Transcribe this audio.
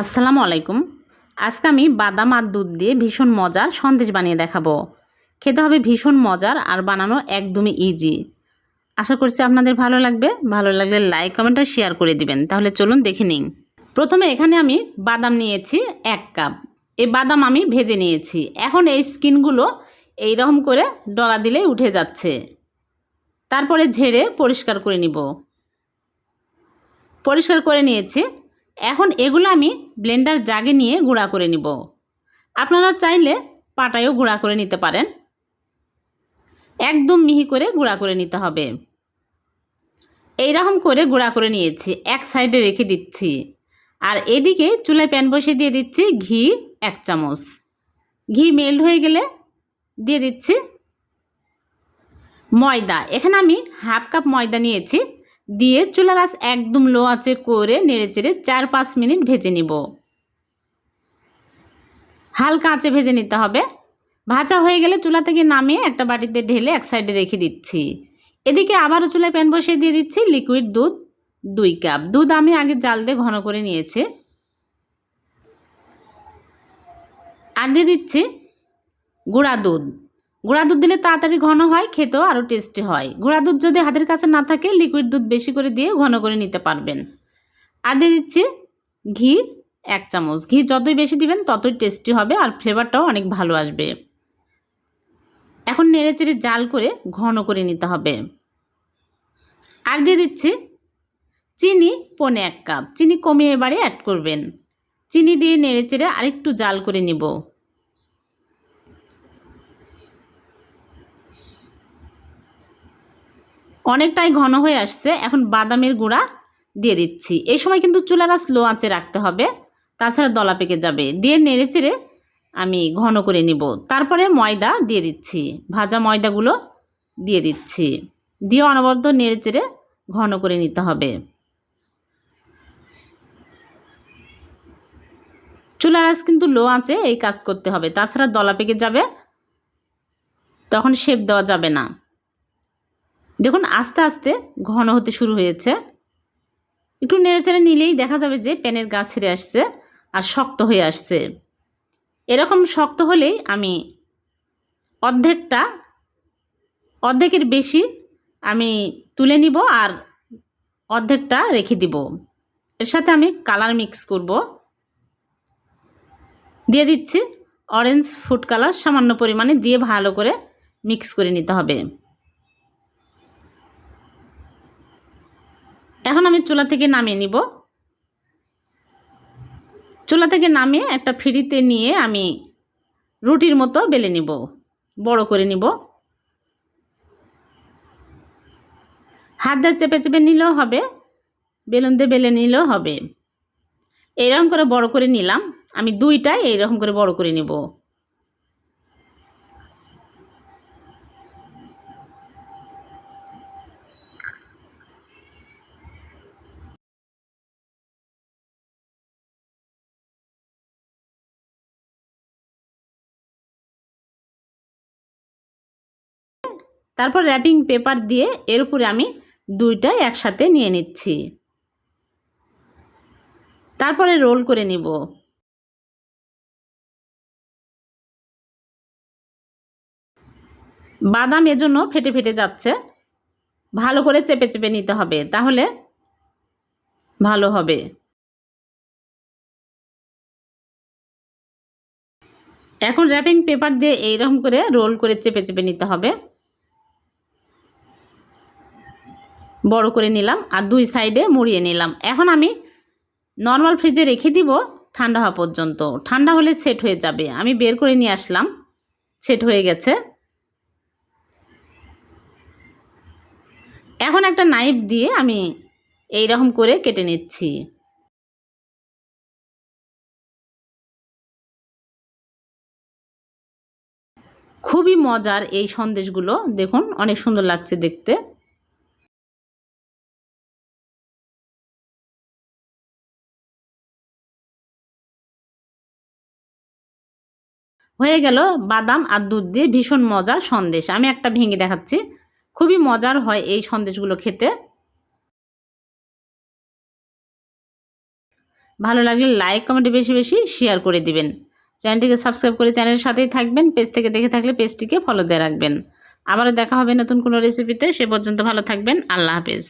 আসসালামু আলাইকুম। আজকে আমি বাদাম আর দুধ দিয়ে ভীষণ মজার সন্দেশ বানিয়ে দেখাবো। খেতে হবে ভীষণ মজার আর বানানো একদমই ইজি আশা করছি আপনাদের ভালো লাগবে। ভালো লাগলে লাইক কমেন্ট আর শেয়ার করে দিবেন। তাহলে চলুন দেখে নিন প্রথমে এখানে আমি বাদাম নিয়েছি এক কাপ এই বাদাম আমি ভেজে নিয়েছি। এখন এই স্কিনগুলো এইরকম করে ডলা দিলেই উঠে যাচ্ছে। তারপরে ঝেড়ে পরিষ্কার করে নিব। পরিষ্কার করে নিয়েছি। এখন এগুলো আমি ব্লেন্ডার জাগে নিয়ে গুঁড়া করে নিব। আপনারা চাইলে পাটায়ও গুঁড়া করে নিতে পারেন। একদম মিহি করে গুঁড়া করে নিতে হবে। এই রকম করে গুঁড়া করে নিয়েছি, এক সাইডে রেখে দিচ্ছি। আর এদিকে চুলায় প্যান বসিয়ে দিয়ে দিচ্ছি ঘি এক চামচ। ঘি মেল্ট হয়ে গেলে দিয়ে দিচ্ছি ময়দা। এখানে আমি হাফ কাপ ময়দা নিয়েছি। দিয়ে চুলার আঁচ একদম লো আঁচে করে নেড়ে চেড়ে চার পাঁচ মিনিট ভেজে নিব। হালকা আঁচে ভেজে নিতে হবে। ভাজা হয়ে গেলে চুলা থেকে নামিয়ে একটা বাটিতে ঢেলে এক সাইডে রেখে দিচ্ছি। এদিকে আবারও চুলায় প্যান বসিয়ে দিয়ে দিচ্ছি লিকুইড দুধ দুই কাপ দুধ আমি আগে জাল দিয়ে ঘন করে নিয়েছি। আর দিয়ে দিচ্ছি গুঁড়া দুধ। গুঁড়া দুধ দিলে তাড়াতাড়ি ঘন হয়, খেতেও আরও টেস্টি হয়। গুঁড়া দুধ যদি হাতের কাছে না থাকে লিকুইড দুধ বেশি করে দিয়ে ঘন করে নিতে পারবেন। আর দিয়ে দিচ্ছি ঘি, এক চামচ। ঘি যতই বেশি দিবেন, ততই টেস্টি হবে আর ফ্লেভারটাও অনেক ভালো আসবে। এখন নেড়ে চেড়ে জাল করে ঘন করে নিতে হবে। আর দিয়ে দিচ্ছি চিনি, পনে এক কাপ। চিনি কমিয়ে এবারে অ্যাড করবেন। চিনি দিয়ে নেড়ে চেড়ে আরেকটু জাল করে নিব। অনেকটাই ঘন হয়ে আসছে। এখন বাদামের গুঁড়া দিয়ে দিচ্ছি। এই সময় কিন্তু চুলারা স্লো আঁচে রাখতে হবে। তাছাড়া দলা পেকে যাবে। দিয়ে নেড়ে চেড়ে আমি ঘন করে নিব। তারপরে ময়দা দিয়ে দিচ্ছি। ভাজা ময়দাগুলো দিয়ে দিচ্ছি। দিয়ে অনবরত নেড়ে চেড়ে ঘন করে নিতে হবে। চুলার আঁচ কিন্তু লো আঁচে এই কাজ করতে হবে। তাছাড়া দলা পেকে যাবে, তখন শেপ দেওয়া যাবে না। দেখুন, আস্তে আস্তে ঘন হতে শুরু হয়েছে। একটু নেড়ে চেড়ে নিলেই দেখা যাবে যে প্যানের গা ছেড়ে আসছে আর শক্ত হয়ে আসছে। এরকম শক্ত হলেই আমি অর্ধেকটা, অর্ধেকের বেশি আমি তুলে নিব আর অর্ধেকটা রেখে দিব। এর সাথে আমি কালার মিক্স করব। দিয়ে দিচ্ছি অরেঞ্জ ফুড কালার, সামান্য পরিমাণে দিয়ে ভালো করে মিক্স করে নিতে হবে। এখন আমি চুলা থেকে নামিয়ে নিব। চুলা থেকে নামিয়ে একটা ফ্রিতে নিয়ে আমি রুটির মতো বেলে নিব, বড় করে নিব। হাত দিয়ে চেপে চেপে নিলেও হবে, বেলুন দিয়ে বেলে নিলেও হবে। এইরকম করে বড় করে নিলাম, আমি দুইটাই এইরকম করে বড় করে নিব। তারপর র্যাপিং পেপার দিয়ে এর উপরে আমি দুইটাই একসাথে নিয়ে নিচ্ছি। তারপরে রোল করে নিব। বাদাম এজন্য ফেটে ফেটে যাচ্ছে। ভালো করে চেপে চেপে নিতে হবে, তাহলে ভালো হবে। এখন র্যাপিং পেপার দিয়ে এইরকম করে রোল করে চেপে চেপে নিতে হবে। বড় করে নিলাম আর দুই সাইডে মুড়িয়ে নিলাম। এখন আমি নর্মাল ফ্রিজে রেখে দিব ঠান্ডা হওয়া পর্যন্ত। ঠান্ডা হলে সেট হয়ে যাবে। আমি বের করে নিয়ে আসলাম। সেট হয়ে গেছে। এখন একটা নাইফ দিয়ে আমি এই রকম করে কেটে নিচ্ছি। খুবই মজার এই সন্দেশগুলো। দেখুন, অনেক সুন্দর লাগছে দেখতে। হয়ে গেল বাদাম আর দুধ দিয়ে ভীষণ মজার সন্দেশ। আমি একটা ভেঙে দেখাচ্ছি। খুবই মজার হয় এই সন্দেশগুলো খেতে। ভালো লাগলে লাইক কমেন্টে বেশি বেশি শেয়ার করে দিবেন। চ্যানেলটিকে সাবস্ক্রাইব করে চ্যানেলের সাথেই থাকবেন। পেজ থেকে দেখে থাকলে পেজটিকে ফলো দিয়ে রাখবেন। আবারও দেখা হবে নতুন কোনো রেসিপিতে সে পর্যন্ত ভালো থাকবেন। আল্লাহ হাফেজ।